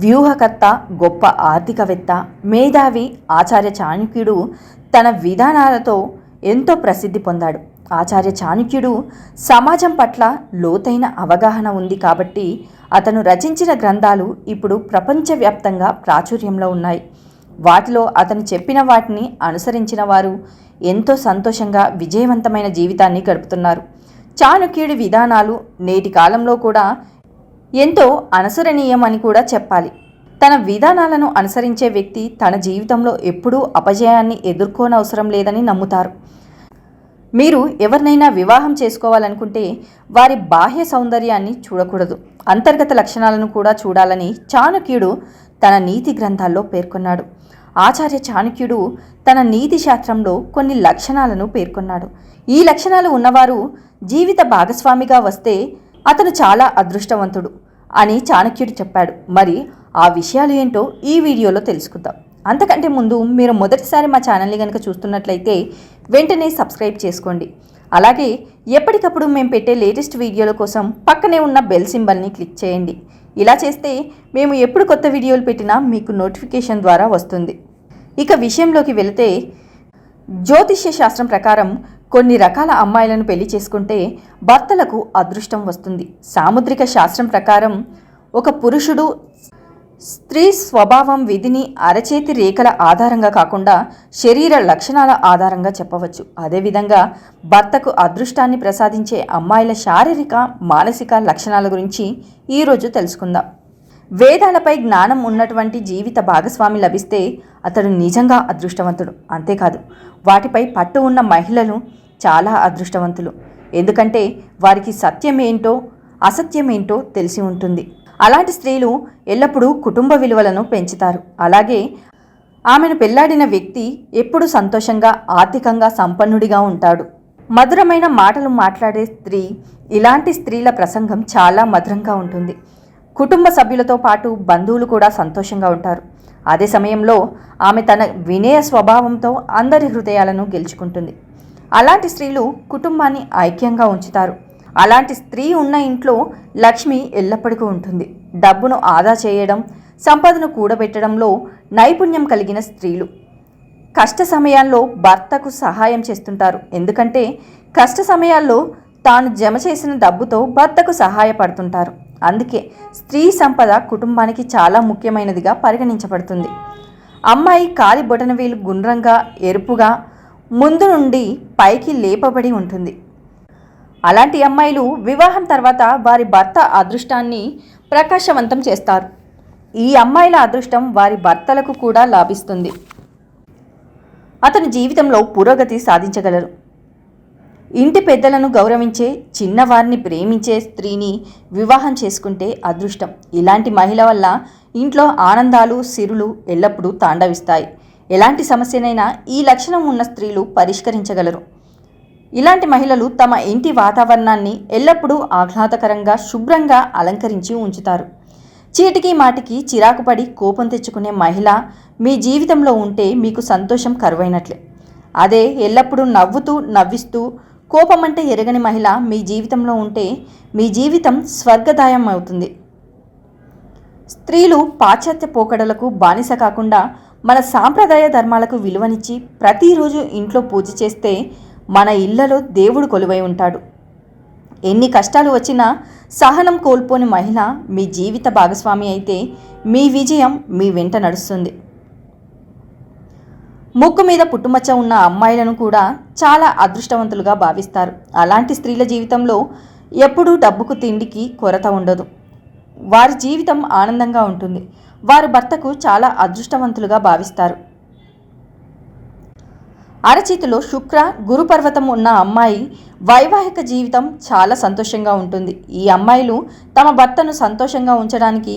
వ్యూహకర్త గొప్ప ఆర్థికవేత్త మేధావి ఆచార్య చాణక్యుడు తన విధానాలతో ఎంతో ప్రసిద్ధి పొందాడు. ఆచార్య చాణుక్యుడు సమాజం పట్ల లోతైన అవగాహన ఉంది కాబట్టి అతను రచించిన గ్రంథాలు ఇప్పుడు ప్రపంచవ్యాప్తంగా ప్రాచుర్యంలో ఉన్నాయి. వాటిలో అతను చెప్పిన వాటిని అనుసరించిన వారు ఎంతో సంతోషంగా విజయవంతమైన జీవితాన్ని గడుపుతున్నారు. చాణుక్యుడి విధానాలు నేటి కాలంలో కూడా ఎంతో అనుసరణీయమని కూడా చెప్పాలి. తన విధానాలను అనుసరించే వ్యక్తి తన జీవితంలో ఎప్పుడూ అపజయాన్ని ఎదుర్కోనవసరం లేదని నమ్ముతారు. మీరు ఎవరినైనా వివాహం చేసుకోవాలనుకుంటే వారి బాహ్య సౌందర్యాన్ని చూడకూడదు. అంతర్గత లక్షణాలను కూడా చూడాలని చాణక్యుడు తన నీతి గ్రంథాల్లో పేర్కొన్నాడు. ఆచార్య చాణక్యుడు తన నీతి శాస్త్రంలో కొన్ని లక్షణాలను పేర్కొన్నాడు. ఈ లక్షణాలు ఉన్నవారు జీవిత భాగస్వామిగా వస్తే అతను చాలా అదృష్టవంతుడు అని చాణక్యుడు చెప్పాడు. మరి ఆ విషయాలు ఏంటో ఈ వీడియోలో తెలుసుకుందాం. అంతకంటే ముందు మీరు మొదటిసారి మా ఛానల్ని కనుక చూస్తున్నట్లయితే వెంటనే సబ్స్క్రైబ్ చేసుకోండి. అలాగే ఎప్పటికప్పుడు మేము పెట్టే లేటెస్ట్ వీడియోల కోసం పక్కనే ఉన్న బెల్ సింబల్ని క్లిక్ చేయండి. ఇలా చేస్తే మేము ఎప్పుడు కొత్త వీడియోలు పెట్టినా మీకు నోటిఫికేషన్ ద్వారా వస్తుంది. ఇక విషయంలోకి వెళితే జ్యోతిష్య శాస్త్రం ప్రకారం కొన్ని రకాల అమ్మాయిలను పెళ్ళి చేసుకుంటే భర్తలకు అదృష్టం వస్తుంది. సాముద్రిక శాస్త్రం ప్రకారం ఒక పురుషుడు స్త్రీ స్వభావం విధిని అరచేతి రేఖల ఆధారంగా కాకుండా శరీర లక్షణాల ఆధారంగా చెప్పవచ్చు. అదేవిధంగా భర్తకు అదృష్టాన్ని ప్రసాదించే అమ్మాయిల శారీరక మానసిక లక్షణాల గురించి ఈరోజు తెలుసుకుందాం. వేదాలపై జ్ఞానం ఉన్నటువంటి జీవిత భాగస్వామి లభిస్తే అతడు నిజంగా అదృష్టవంతుడు. అంతేకాదు వాటిపై పట్టు ఉన్న మహిళలు చాలా అదృష్టవంతులు. ఎందుకంటే వారికి సత్యమేంటో అసత్యమేంటో తెలిసి ఉంటుంది. అలాంటి స్త్రీలు ఎల్లప్పుడూ కుటుంబ విలువలను పెంచుతారు. అలాగే ఆమెను పెళ్ళాడిన వ్యక్తి ఎప్పుడు సంతోషంగా ఆర్థికంగా సంపన్నుడిగా ఉంటాడు. మధురమైన మాటలు మాట్లాడే స్త్రీ ఇలాంటి స్త్రీల ప్రసంగం చాలా మధురంగా ఉంటుంది. కుటుంబ సభ్యులతో పాటు బంధువులు కూడా సంతోషంగా ఉంటారు. అదే సమయంలో ఆమె తన వినయ స్వభావంతో అందరి హృదయాలను గెలుచుకుంటుంది. అలాంటి స్త్రీలు కుటుంబాన్ని ఐక్యంగా ఉంచుతారు. అలాంటి స్త్రీ ఉన్న ఇంట్లో లక్ష్మి ఎల్లప్పటికీ ఉంటుంది. డబ్బును ఆదా చేయడం సంపదను కూడబెట్టడంలో నైపుణ్యం కలిగిన స్త్రీలు కష్ట సమయాల్లో భర్తకు సహాయం చేస్తుంటారు. ఎందుకంటే కష్ట సమయాల్లో తాను జమ చేసిన డబ్బుతో భర్తకు సహాయపడుతుంటారు. అందుకే స్త్రీ సంపద కుటుంబానికి చాలా ముఖ్యమైనదిగా పరిగణించబడుతుంది. అమ్మాయి కాలి బొటనవేలు గుండ్రంగా ఎరుపుగా ముందు నుండి పైకి లేపబడి ఉంటుంది. అలాంటి అమ్మాయిలు వివాహం తర్వాత వారి భర్త అదృష్టాన్ని ప్రకాశవంతం చేస్తారు. ఈ అమ్మాయిల అదృష్టం వారి భర్తలకు కూడా లాభిస్తుంది. అతని జీవితంలో పురోగతి సాధించగలరు. ఇంటి పెద్దలను గౌరవించే చిన్నవారిని ప్రేమించే స్త్రీని వివాహం చేసుకుంటే అదృష్టం. ఇలాంటి మహిళ వల్ల ఇంట్లో ఆనందాలు సిరులు ఎల్లప్పుడూ తాండవిస్తాయి. ఎలాంటి సమస్యనైనా ఈ లక్షణం ఉన్న స్త్రీలు పరిష్కరించగలరు. ఇలాంటి మహిళలు తమ ఇంటి వాతావరణాన్ని ఎల్లప్పుడూ ఆహ్లాదకరంగా శుభ్రంగా అలంకరించి ఉంచుతారు. చీటికి మాటికి చిరాకు పడి కోపం తెచ్చుకునే మహిళ మీ జీవితంలో ఉంటే మీకు సంతోషం కరువైనట్లే. అదే ఎల్లప్పుడూ నవ్వుతూ నవ్విస్తూ కోపమంటే ఎరగని మహిళ మీ జీవితంలో ఉంటే మీ జీవితం స్వర్గదాయం అవుతుంది. స్త్రీలు పాశ్చాత్య పోకడలకు బానిస కాకుండా మన సాంప్రదాయ ధర్మాలకు విలువనిచ్చి ప్రతిరోజు ఇంట్లో పూజ చేస్తే మన ఇళ్ళలో దేవుడు కొలువై ఉంటాడు. ఎన్ని కష్టాలు వచ్చినా సహనం కోల్పోని మహిళ మీ జీవిత భాగస్వామి అయితే మీ విజయం మీ వెంట నడుస్తుంది. ముక్కు మీద పుట్టుమచ్చ ఉన్న అమ్మాయిలను కూడా చాలా అదృష్టవంతులుగా భావిస్తారు. అలాంటి స్త్రీల జీవితంలో ఎప్పుడూ డబ్బుకు తిండికి కొరత ఉండదు. వారి జీవితం ఆనందంగా ఉంటుంది. వారు భర్తకు చాలా అదృష్టవంతులుగా భావిస్తారు. అరచేతిలో శుక్ర గురుపర్వతం ఉన్న అమ్మాయి వైవాహిక జీవితం చాలా సంతోషంగా ఉంటుంది. ఈ అమ్మాయిలు తమ భర్తను సంతోషంగా ఉంచడానికి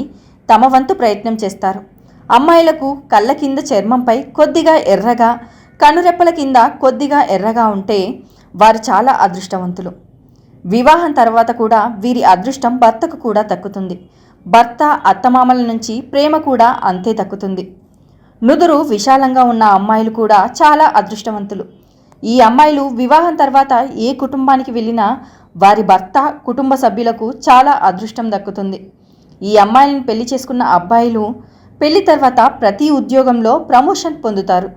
తమ వంతు ప్రయత్నం చేస్తారు. అమ్మాయిలకు కళ్ళ కింద చర్మంపై కొద్దిగా ఎర్రగా కనురెప్పల కింద కొద్దిగా ఎర్రగా ఉంటే వారు చాలా అదృష్టవంతులు. వివాహం తర్వాత కూడా వీరి అదృష్టం భర్తకు కూడా దక్కుతుంది. భర్త అత్తమామల నుంచి ప్రేమ కూడా అంతే దక్కుతుంది. నుదురు విశాలంగా ఉన్న అమ్మాయిలు కూడా చాలా అదృష్టవంతులు. ఈ అమ్మాయిలు వివాహం తర్వాత ఏ కుటుంబానికి వెళ్ళినా వారి భర్త కుటుంబ సభ్యులకు చాలా అదృష్టం దక్కుతుంది. ఈ అమ్మాయిలను పెళ్ళి చేసుకున్న అబ్బాయిలు పెళ్ళి తర్వాత ప్రతి ఉద్యోగంలో ప్రమోషన్ పొందుతారు.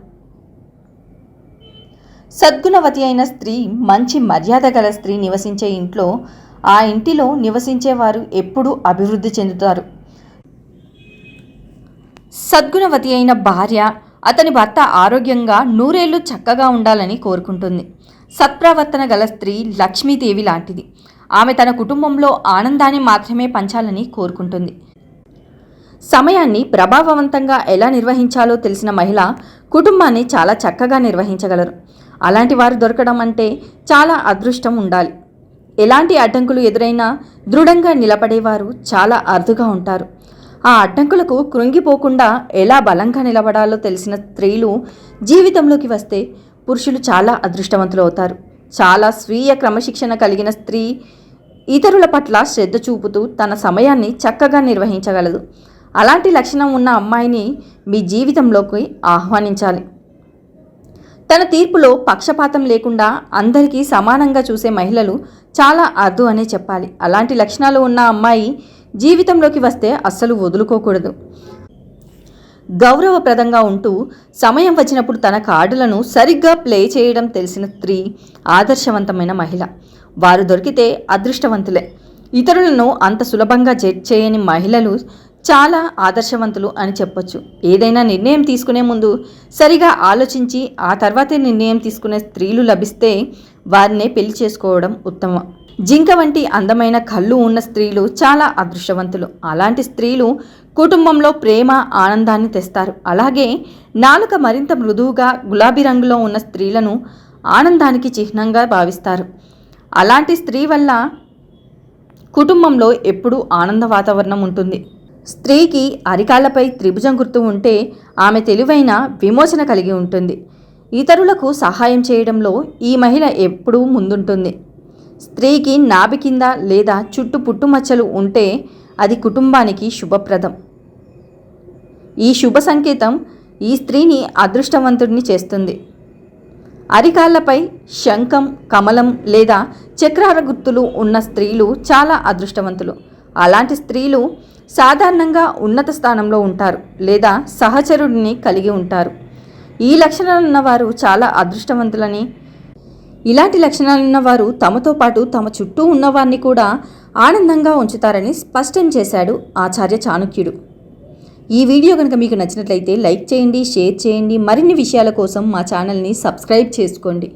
సద్గుణవతి అయిన స్త్రీ మంచి మర్యాద గల స్త్రీ నివసించే ఇంట్లో ఆ ఇంటిలో నివసించేవారు ఎప్పుడూ అభివృద్ధి చెందుతారు. సద్గుణవతి అయిన భార్య అతని భర్త ఆరోగ్యంగా నూరేళ్ళు చక్కగా ఉండాలని కోరుకుంటుంది. సత్ప్రవర్తన గల స్త్రీ లక్ష్మీదేవి లాంటిది. ఆమె తన కుటుంబంలో ఆనందాన్ని మాత్రమే పంచాలని కోరుకుంటుంది. సమయాన్ని ప్రభావవంతంగా ఎలా నిర్వహించాలో తెలిసిన మహిళ కుటుంబాన్ని చాలా చక్కగా నిర్వహించగలరు. అలాంటి వారు దొరకడం అంటే చాలా అదృష్టం ఉండాలి. ఎలాంటి అడ్డంకులు ఎదురైనా దృఢంగా నిలబడేవారు చాలా అరుదుగా ఉంటారు. ఆ అడ్డంకులకు కృంగిపోకుండా ఎలా బలంగా నిలబడాలో తెలిసిన స్త్రీలు జీవితంలోకి వస్తే పురుషులు చాలా అదృష్టవంతులు అవుతారు చాలా స్వీయ క్రమశిక్షణ కలిగిన స్త్రీ ఇతరుల పట్ల శ్రద్ధ చూపుతూ తన సమయాన్ని చక్కగా నిర్వహించగలదు. అలాంటి లక్షణం ఉన్న అమ్మాయిని మీ జీవితంలోకి ఆహ్వానించాలి. తన తీర్పులో పక్షపాతం లేకుండా అందరికీ సమానంగా చూసే మహిళలు చాలా అర్దు అనే చెప్పాలి. అలాంటి లక్షణాలు ఉన్న అమ్మాయి జీవితంలోకి వస్తే అస్సలు వదులుకోకూడదు. గౌరవప్రదంగా ఉంటూ సమయం వచ్చినప్పుడు తన కార్డులను సరిగ్గా ప్లే చేయడం తెలిసిన స్త్రీ ఆదర్శవంతమైన మహిళ. వారు దొరికితే అదృష్టవంతులే. ఇతరులను అంత సులభంగా జడ్జ్ చేయని మహిళలు చాలా ఆదర్శవంతులు అని చెప్పొచ్చు. ఏదైనా నిర్ణయం తీసుకునే ముందు సరిగా ఆలోచించి ఆ తర్వాతే నిర్ణయం తీసుకునే స్త్రీలు లభిస్తే వారినే పెళ్ళి చేసుకోవడం ఉత్తమం. జింక వంటి అందమైన కళ్ళు ఉన్న స్త్రీలు చాలా అదృష్టవంతులు. అలాంటి స్త్రీలు కుటుంబంలో ప్రేమ ఆనందాన్ని తెస్తారు. అలాగే నాలుక మరింత మృదువుగా గులాబీ రంగులో ఉన్న స్త్రీలను ఆనందానికి చిహ్నంగా భావిస్తారు. అలాంటి స్త్రీ వల్ల కుటుంబంలో ఎప్పుడూ ఆనంద వాతావరణం ఉంటుంది. స్త్రీకి అరికాళ్ళపై త్రిభుజం గుర్తు ఉంటే ఆమె తెలివైన విమోచన కలిగి ఉంటుంది. ఇతరులకు సహాయం చేయడంలో ఈ మహిళ ఎప్పుడూ ముందుంటుంది. స్త్రీకి నాభి కింద లేదా చుట్టు పుట్టుమచ్చలు ఉంటే అది కుటుంబానికి శుభప్రదం. ఈ శుభ సంకేతం ఈ స్త్రీని అదృష్టవంతుడిని చేస్తుంది. అరికాళ్ళపై శంఖం కమలం లేదా చక్రార గుర్తులు ఉన్న స్త్రీలు చాలా అదృష్టవంతులు. అలాంటి స్త్రీలు సాధారణంగా ఉన్నత స్థానంలో ఉంటారు లేదా సహచరుడిని కలిగి ఉంటారు. ఈ లక్షణాలున్న వారు చాలా అదృష్టవంతులని. ఇలాంటి లక్షణాలున్న వారు తమతో పాటు తమ చుట్టూ ఉన్నవారిని కూడా ఆనందంగా ఉంచుతారని స్పష్టం చేశాడు ఆచార్య చాణుక్యుడు. ఈ వీడియో కనుక మీకు నచ్చినట్లయితే లైక్ చేయండి షేర్ చేయండి. మరిన్ని విషయాల కోసం మా ఛానల్ని సబ్స్క్రైబ్ చేసుకోండి.